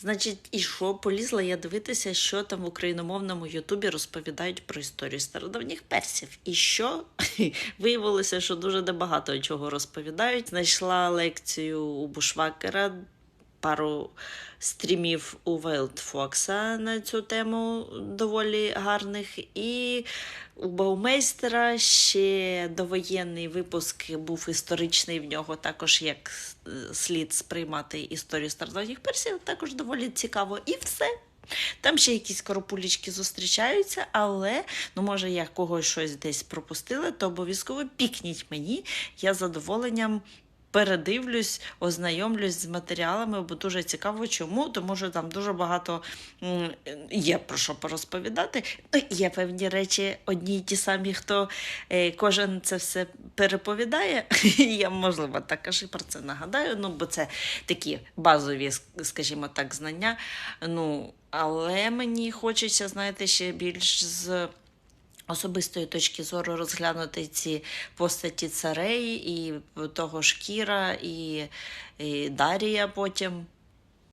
Значить, і що полізла я дивитися, що там в україномовному Ютубі розповідають про історію стародавніх персів. І що виявилося, що дуже небагато чого розповідають. Знайшла лекцію у Бушвакера, пару стрімів у Вейлд Фокса на цю тему доволі гарних. І у Баумейстера ще довоєнний випуск був історичний в нього, також як слід сприймати історію стародавніх персів, також доволі цікаво. І все. Там ще якісь коропулічки зустрічаються, але ну може я когось щось десь пропустила, то обов'язково пікніть мені. Я з задоволенням передивлюсь, ознайомлюсь з матеріалами, бо дуже цікаво, чому, тому що там дуже багато є про що порозповідати. Ну, є певні речі, одні й ті самі, хто е, кожен це все переповідає. Я, можливо, також і про це нагадаю, ну, бо це такі базові, скажімо так, знання. Ну, але мені хочеться, знаєте, ще більш з особистої точки зору розглянути ці постаті царей, і того шкіра, і, і Дарія потім.